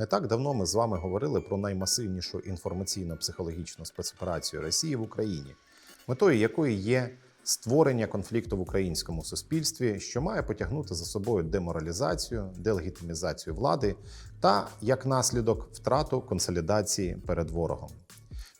Не так давно ми з вами говорили про наймасивнішу інформаційно-психологічну спецоперацію Росії в Україні, метою якої є створення конфлікту в українському суспільстві, що має потягнути за собою деморалізацію, делегітимізацію влади та, як наслідок, втрату консолідації перед ворогом.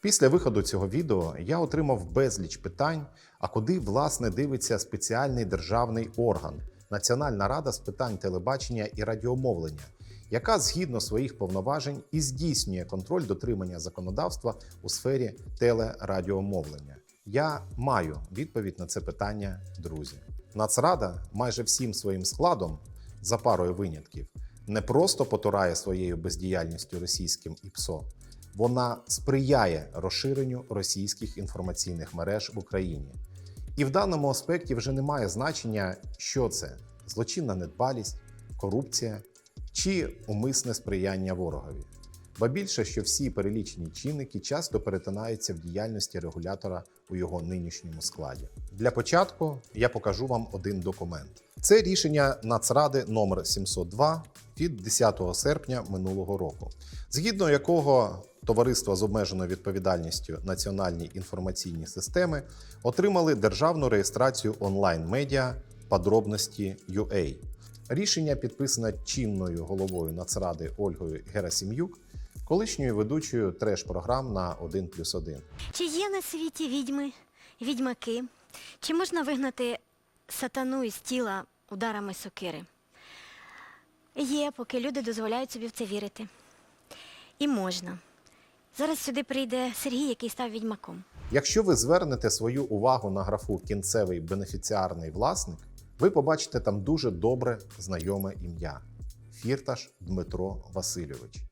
Після виходу цього відео я отримав безліч питань, а куди власне дивиться спеціальний державний орган Національна рада з питань телебачення і радіомовлення, яка згідно своїх повноважень і здійснює контроль дотримання законодавства у сфері телерадіомовлення. Я маю відповідь на це питання, друзі. Нацрада майже всім своїм складом, за парою винятків, не просто потурає своєю бездіяльністю російським ІПСО, вона сприяє розширенню російських інформаційних мереж в Україні. І в даному аспекті вже немає значення, що це злочинна недбалість, корупція чи умисне сприяння ворогові. Ба більше, що всі перелічені чинники часто перетинаються в діяльності регулятора у його нинішньому складі. Для початку я покажу вам один документ. Це рішення Нацради номер 702 від 10 серпня минулого року, згідно якого Товариство з обмеженою відповідальністю Національні інформаційні системи отримали державну реєстрацію онлайн-медіа подробності UA. Рішення підписане чинною головою Нацради Ольгою Герасим'юк, колишньою ведучою треш-програм на 1 плюс 1. Чи є на світі відьми, відьмаки? Чи можна вигнати сатану із тіла ударами сокири? Є, поки люди дозволяють собі в це вірити. І можна. Зараз сюди прийде Сергій, який став відьмаком. Якщо ви звернете свою увагу на графу кінцевий бенефіціарний власник, ви побачите там дуже добре знайоме ім'я Фірташ Дмитро Васильович.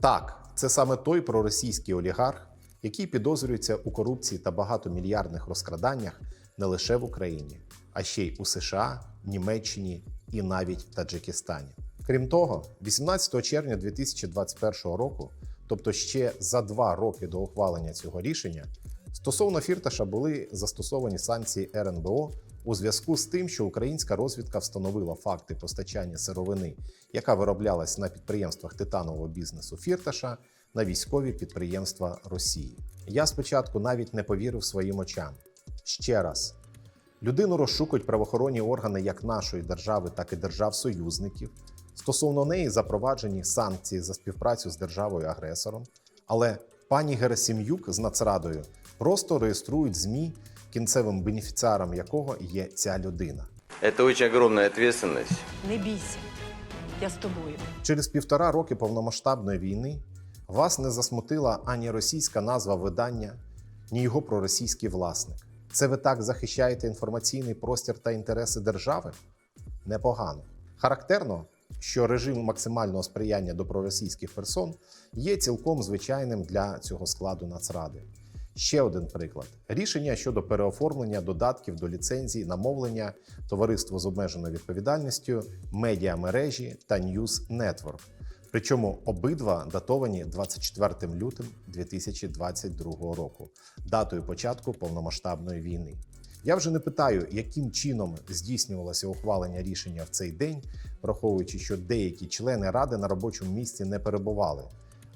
Так, це саме той проросійський олігарх, який підозрюється у корупції та багатомільярдних розкраданнях не лише в Україні, а ще й у США, Німеччині і навіть Таджикистані. Крім того, 18 червня 2021 року, тобто ще за два роки до ухвалення цього рішення, стосовно Фірташа були застосовані санкції РНБО у зв'язку з тим, що українська розвідка встановила факти постачання сировини, яка вироблялась на підприємствах титанового бізнесу Фірташа, на військові підприємства Росії. Я спочатку навіть не повірив своїм очам. Ще раз, людину розшукують правоохоронні органи як нашої держави, так і держав-союзників. Стосовно неї запроваджені санкції за співпрацю з державою-агресором. Але пані Герасим'юк з Нацрадою просто реєструють ЗМІ, кінцевим бенефіціаром якого є ця людина. Это очень огромная ответственность. Не бійся, я з тобою. Через півтора роки повномасштабної війни вас не засмутила ані російська назва видання, ні його проросійський власник. Це ви так захищаєте інформаційний простір та інтереси держави? Непогано. Характерно, що режим максимального сприяння до проросійських персон є цілком звичайним для цього складу Нацради. Ще один приклад: рішення щодо переоформлення додатків до ліцензій на мовлення товариство з обмеженою відповідальністю, медіамережі та News Network. Причому обидва датовані 24 лютим 2022 року, датою початку повномасштабної війни. Я вже не питаю, яким чином здійснювалося ухвалення рішення в цей день, враховуючи, що деякі члени ради на робочому місці не перебували.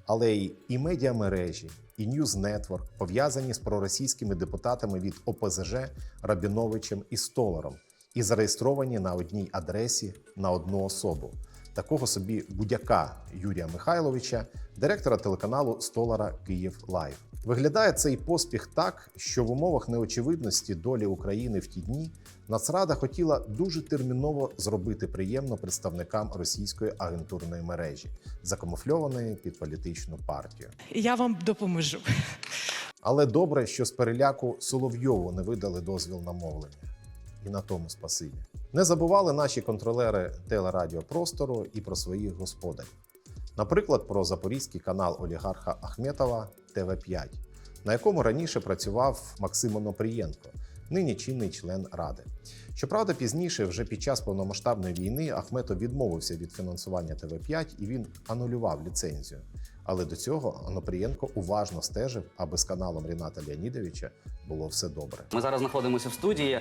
Але й і медіамережі, і Network пов'язані з проросійськими депутатами від ОПЗЖ Рабіновичем і Столаром і зареєстровані на одній адресі на одну особу. Такого собі будяка Юрія Михайловича, директора телеканалу Столара Київ Лайв. Виглядає цей поспіх так, що в умовах неочевидності долі України в ті дні Нацрада хотіла дуже терміново зробити приємно представникам російської агентурної мережі, закамуфльованої під політичну партію. Я вам допоможу. Але добре, що з переляку Соловйову не видали дозвіл на мовлення. І на тому спасибі. Не забували наші контролери телерадіопростору і про своїх господарів. Наприклад, про запорізький канал олігарха Ахметова ТВ5, на якому раніше працював Максим Онопрієнко, нині чинний член ради. Щоправда, пізніше, вже під час повномасштабної війни, Ахметов відмовився від фінансування ТВ5 і він анулював ліцензію. Але до цього Онопрієнко уважно стежив, аби з каналом Ріната Леонідовича було все добре. Ми зараз знаходимося в студії, е,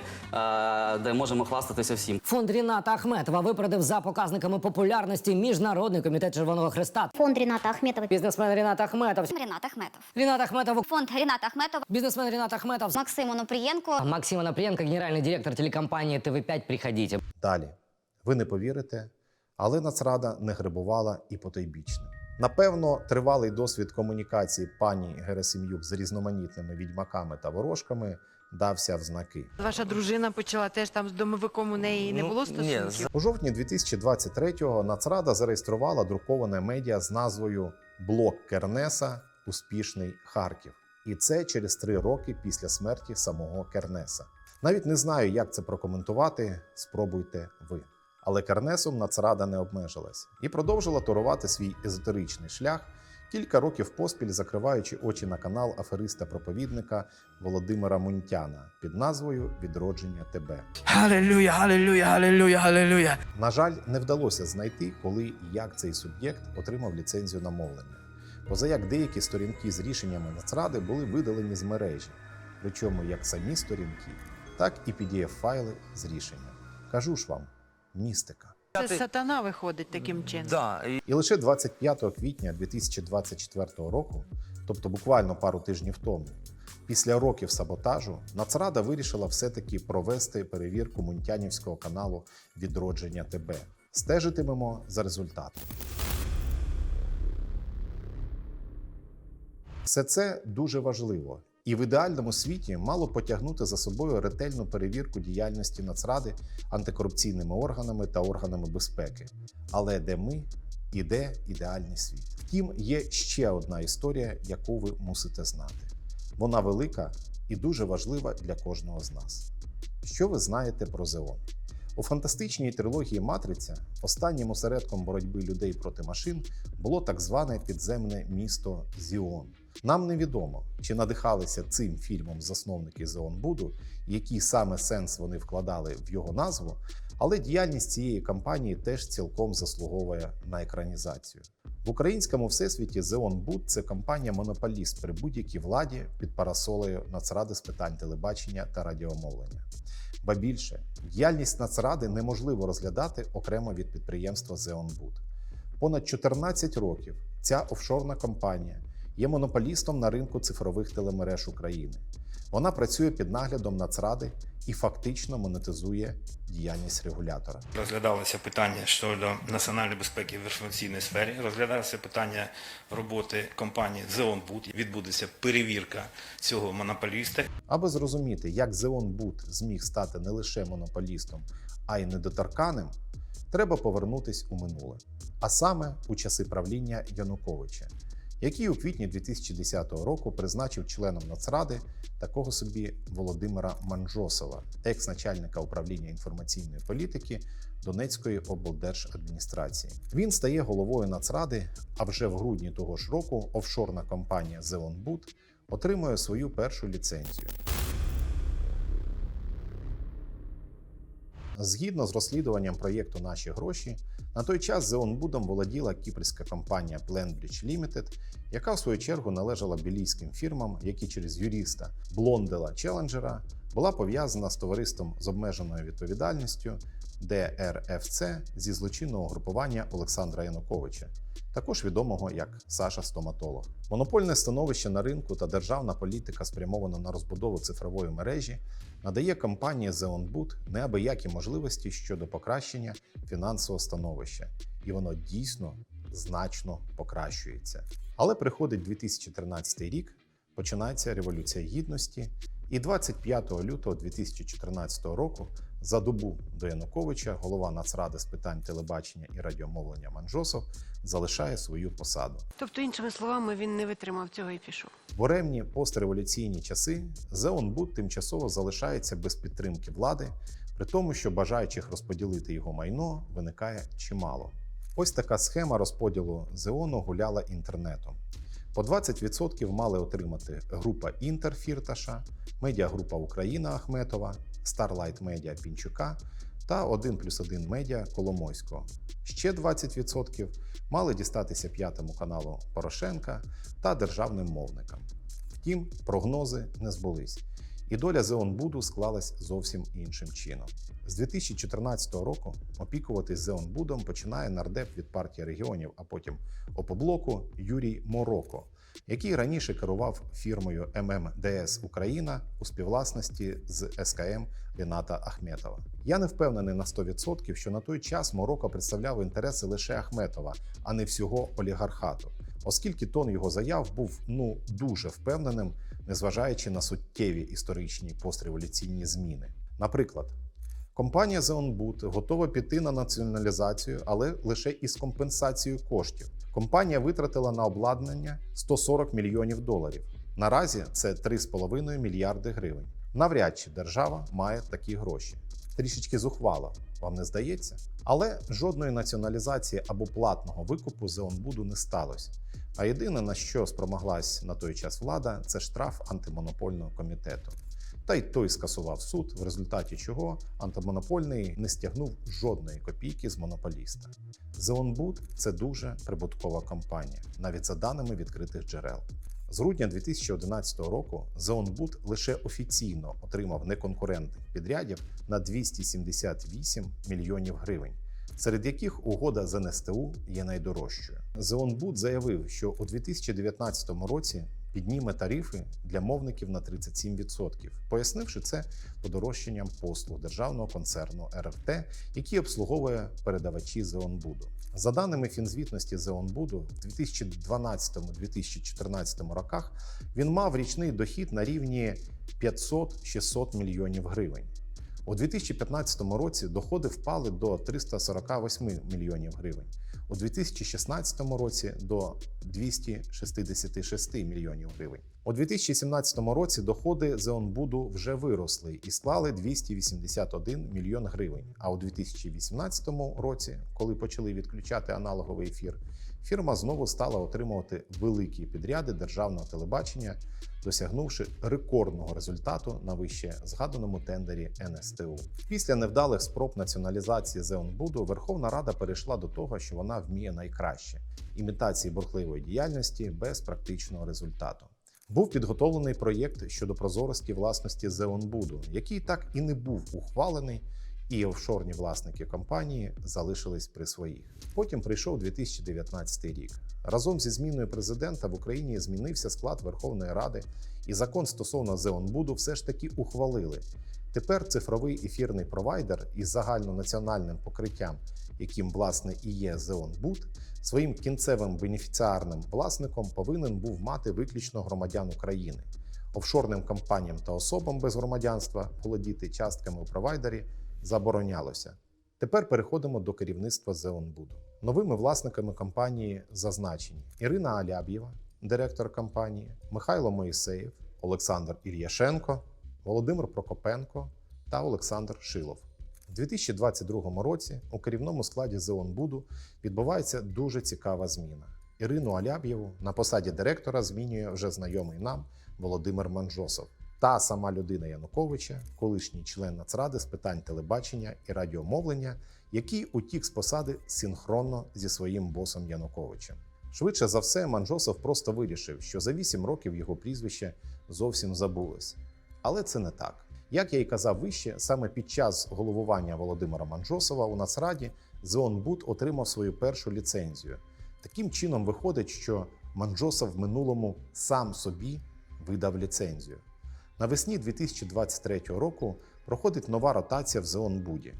де можемо хвастатися всім. Фонд Ріната Ахметова випередив за показниками популярності Міжнародний комітет Червоного Хреста. Фонд Ріната Ахметова. Бізнесмен Рінат Ахметов. Рінат Ахметов. Рінат Ахметов. Фонд Ріната Ахметова. Бізнесмен Рінат Ахметов. Максим Онопрієнко. Максим Анапрієнко, генеральний директор телекомпанії ТВ5. Приходите. Далі. Ви не повірите, але Нацрада не грибувала і потойбічним. Напевно, тривалий досвід комунікації пані Герасим'юк з різноманітними відьмаками та ворожками дався в знаки. Ваша дружина почала теж там з домовиком у неї не Ну, було стосунків? У жовтні 2023-го Нацрада зареєструвала друковане медіа з назвою Блок Кернеса Успішний Харків. І це через три роки після смерті самого Кернеса. Навіть не знаю, як це прокоментувати. Спробуйте ви. Але Кернесом Нацрада не обмежилась і продовжила турувати свій езотеричний шлях, кілька років поспіль закриваючи очі на канал афериста-проповідника Володимира Мунтяна під назвою Відродження тебе. Халилюя, халилюя, халилюя, халилюя. На жаль, не вдалося знайти, коли і як цей суб'єкт отримав ліцензію на мовлення. Поза як деякі сторінки з рішеннями Нацради були видалені з мережі, причому як самі сторінки, так і PDF-файли з рішенням. Кажу ж вам, містика. Це сатана виходить таким чином. Да, і лише 25 квітня 2024 року, тобто буквально пару тижнів тому, після років саботажу, Нацрада вирішила все-таки провести перевірку мунтянівського каналу Відродження ТБ. Стежитимемо за результатом. Все це дуже важливо. І в ідеальному світі мало потягнути за собою ретельну перевірку діяльності Нацради антикорупційними органами та органами безпеки. Але де ми і де ідеальний світ? Втім, є ще одна історія, яку ви мусите знати. Вона велика і дуже важлива для кожного з нас. Що ви знаєте про ЗЕОН? У фантастичній трилогії Матриця останнім осередком боротьби людей проти машин було так зване підземне місто Зіон. Нам невідомо, чи надихалися цим фільмом засновники Зеон Буду, який саме сенс вони вкладали в його назву, але діяльність цієї кампанії теж цілком заслуговує на екранізацію. В українському всесвіті Зеон Буд це компанія монополіст при будь-якій владі під парасолею Нацради з питань телебачення та радіомовлення. Ба більше, діяльність Нацради неможливо розглядати окремо від підприємства Зеонбуд. Понад 14 років ця офшорна компанія є монополістом на ринку цифрових телемереж України. Вона працює під наглядом Нацради і фактично монетизує діяльність регулятора. Розглядалося питання щодо національної безпеки в інформаційній сфері. Розглядалося питання роботи компанії Зеонбуд. Відбудеться перевірка цього монополіста. Аби зрозуміти, як Зеонбуд зміг стати не лише монополістом, а й недоторканим, треба повернутись у минуле, а саме у часи правління Януковича, який у квітні 2010 року призначив членом Нацради такого собі Володимира Манжосова, екс-начальника управління інформаційної політики Донецької облдержадміністрації. Він стає головою Нацради, а вже в грудні того ж року офшорна компанія Зеонбуд отримує свою першу ліцензію. Згідно з розслідуванням проєкту Наші гроші, на той час Зеонбудом володіла кіпрська компанія Plenbridge Limited, яка в свою чергу належала білійським фірмам, які через юриста Блондела Челенджера була пов'язана з товариством з обмеженою відповідальністю ДРФЦ зі злочинного групування Олександра Януковича, також відомого як Саша Стоматолог. Монопольне становище на ринку та державна політика, спрямована на розбудову цифрової мережі, надає компанії Зеонбуд неабиякі можливості щодо покращення фінансового становища, і воно дійсно значно покращується. Але приходить 2013 рік, починається революція гідності, і 25 лютого 2014 року, за добу до Януковича, голова Нацради з питань телебачення і радіомовлення Манжосов залишає свою посаду. Тобто, іншими словами, він не витримав цього і пішов. В буремні постреволюційні часи Зеонбуд тимчасово залишається без підтримки влади, при тому, що бажаючих розподілити його майно виникає чимало. Ось така схема розподілу Зеону гуляла інтернетом. По 20% мали отримати група Інтер Фірташа, медіагрупа Україна Ахметова, Starlight Media Пінчука та 1 плюс 1 медіа Коломойського. Ще 20% мали дістатися п'ятому каналу Порошенка та державним мовникам. Втім, прогнози не збулись, і доля Зеонбуду склалась зовсім іншим чином. З 2014 року опікуватись Зеонбудом починає нардеп від партії регіонів, а потім опоблоку Юрій Мороко, який раніше керував фірмою ММДС Україна у співвласності з СКМ Ріната Ахметова. Я не впевнений на 100%, що на той час Мороко представляв інтереси лише Ахметова, а не всього олігархату, оскільки тон його заяв був ну дуже впевненим, незважаючи на суттєві історичні постреволюційні зміни. Наприклад, компанія Зеонбуд готова піти на націоналізацію, але лише із компенсацією коштів. Компанія витратила на обладнання 140 мільйонів доларів. Наразі це 3,5 мільярди гривень. Навряд чи держава має такі гроші. Трішечки зухвало, вам не здається? Але жодної націоналізації або платного викупу Зеонбуду не сталося. А єдине, на що спромоглась на той час влада, це штраф антимонопольного комітету. Та й той скасував суд, в результаті чого антимонопольний не стягнув жодної копійки з монополіста. Зеонбуд це дуже прибуткова компанія, навіть за даними відкритих джерел. З грудня 2011 року Зеонбуд лише офіційно отримав неконкурентних підрядів на 278 мільйонів гривень, серед яких угода з НСТУ є найдорожчою. Зеонбуд заявив, що у 2019 році підніме тарифи для мовників на 37%, пояснивши це подорожчанням послуг державного концерну РФТ, який обслуговує передавачі Зеонбуду. За даними фінзвітності Зеонбуду, в 2012-2014 роках він мав річний дохід на рівні 500-600 мільйонів гривень. У 2015 році доходи впали до 348 мільйонів гривень. У 2016 році до 266 мільйонів гривень. У 2017 році доходи Зеонбуду вже виросли і склали 281 мільйон гривень. А у 2018 році, коли почали відключати аналоговий ефір, фірма знову стала отримувати великі підряди державного телебачення, досягнувши рекордного результату на вище згаданому тендері НСТУ. Після невдалих спроб націоналізації Зеонбуду Верховна Рада перейшла до того, що вона вміє найкраще імітації бурхливої діяльності без практичного результату. Був підготовлений проєкт щодо прозорості власності Зеонбуду, який так і не був ухвалений, і офшорні власники компанії залишились при своїх. Потім прийшов 2019 рік. Разом зі зміною президента в Україні змінився склад Верховної Ради, і закон стосовно Зеонбуду все ж таки ухвалили. Тепер цифровий ефірний провайдер із загальнонаціональним покриттям, яким власне і є Зеонбуд, своїм кінцевим бенефіціарним власником повинен був мати виключно громадян України. Офшорним компаніям та особам без громадянства володіти частками у провайдері заборонялося. Тепер переходимо до керівництва Зеонбуду. Новими власниками компанії зазначені Ірина Аляб'єва, директор компанії, Михайло Моїсеєв, Олександр Ір'яшенко, Володимир Прокопенко та Олександр Шилов. У 2022 році у керівному складі Зеонбуду відбувається дуже цікава зміна. Ірину Аляб'єву на посаді директора змінює вже знайомий нам Володимир Манжосов. Та сама людина Януковича, колишній член Нацради з питань телебачення і радіомовлення, який утік з посади синхронно зі своїм босом Януковичем. Швидше за все, Манжосов просто вирішив, що за 8 років його прізвище зовсім забулось. Але це не так. Як я й казав вище, саме під час головування Володимира Манжосова у Нацраді Зеонбуд отримав свою першу ліцензію. Таким чином виходить, що Манжосов в минулому сам собі видав ліцензію. Навесні 2023 року проходить нова ротація в Зеонбуді.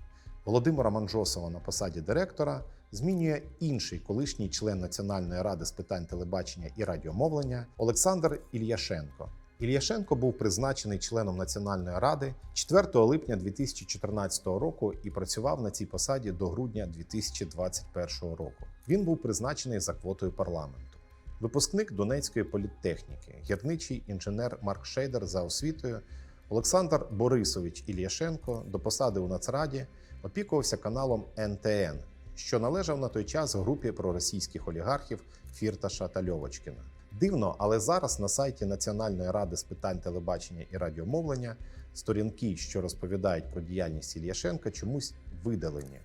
Володимира Манжосова на посаді директора змінює інший колишній член Національної ради з питань телебачення і радіомовлення Олександр Ільяшенко. Ільяшенко був призначений членом Національної ради 4 липня 2014 року і працював на цій посаді до грудня 2021 року. Він був призначений за квотою парламенту. Випускник Донецької політтехніки, гірничий інженер Марк Шейдер за освітою, Олександр Борисович Ільяшенко до посади у Нацраді опікувався каналом НТН, що належав на той час групі проросійських олігархів Фірташа та Льовочкіна. Дивно, але зараз на сайті Національної ради з питань телебачення і радіомовлення сторінки, що розповідають про діяльність Ільяшенка, чомусь видалені.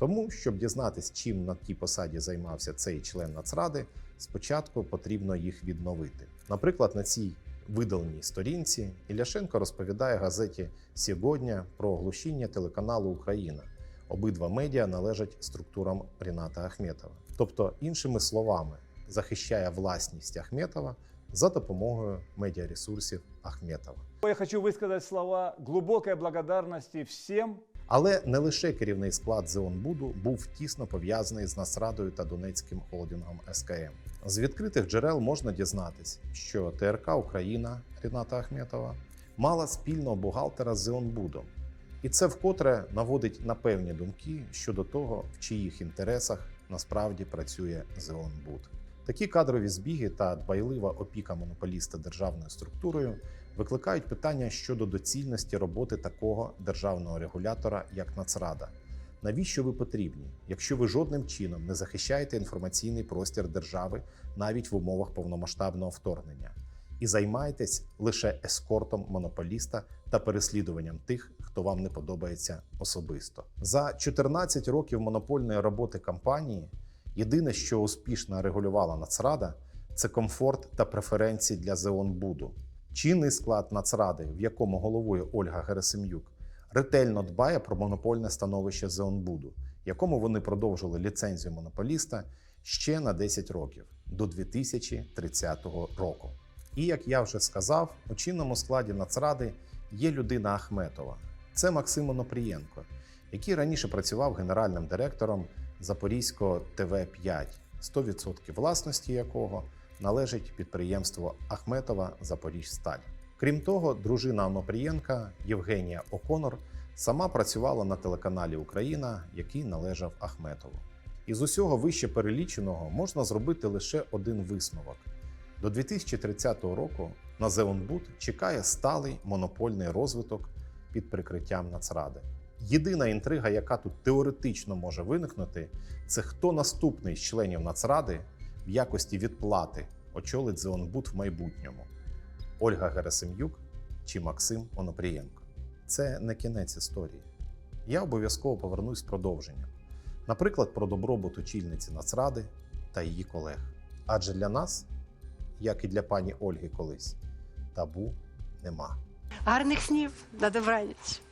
Тому, щоб дізнатись, чим на тій посаді займався цей член Нацради, спочатку потрібно їх відновити. Наприклад, на цій видаленій сторінці Ільяшенко розповідає газеті Сьогодні про оглушіння телеканалу Україна. Обидва медіа належать структурам Ріната Ахметова. Тобто, іншими словами, захищає власність Ахметова за допомогою медіаресурсів Ахметова. Я хочу высказать слова глубокой благодарности всем, Але не лише керівний склад Зеонбуду був тісно пов'язаний з Нацрадою та Донецьким холдингом СКМ. З відкритих джерел можна дізнатись, що ТРК Україна Ріната Ахметова мала спільного бухгалтера з Зеонбудом. І це вкотре наводить на певні думки щодо того, в чиїх інтересах насправді працює Зеонбуд. Такі кадрові збіги та дбайлива опіка монополіста державною структурою викликають питання щодо доцільності роботи такого державного регулятора, як Нацрада. Навіщо ви потрібні, якщо ви жодним чином не захищаєте інформаційний простір держави навіть в умовах повномасштабного вторгнення, і займаєтесь лише ескортом монополіста та переслідуванням тих, хто вам не подобається особисто? За 14 років монопольної роботи компанії єдине, що успішно регулювала Нацрада, це комфорт та преференції для Зеонбуду. Чинний склад Нацради, в якому головує Ольга Герасим'юк, ретельно дбає про монопольне становище Зеонбуду, якому вони продовжили ліцензію монополіста ще на 10 років до 2030 року. І як я вже сказав, у чинному складі Нацради є людина Ахметова. Це Максим Онопрієнко, який раніше працював генеральним директором Запорізького ТВ-5, 100% власності якого належить підприємству Ахметова Запоріжсталь. Крім того, дружина Онопрієнка Євгенія Оконор сама працювала на телеканалі Україна, який належав Ахметову. Із усього вище переліченого можна зробити лише один висновок: до 2030 року на Зеонбуд чекає сталий монопольний розвиток під прикриттям Нацради. Єдина інтрига, яка тут теоретично може виникнути, це хто наступний з членів Нацради в якості відплати очолить Зеонбуд в майбутньому: Ольга Герасим'юк чи Максим Онопрієнко. Це не кінець історії. Я обов'язково повернусь з продовженням. Наприклад, про добробут очільниці Нацради та її колег. Адже для нас, як і для пані Ольги колись, табу нема. Гарних снів на добраніч.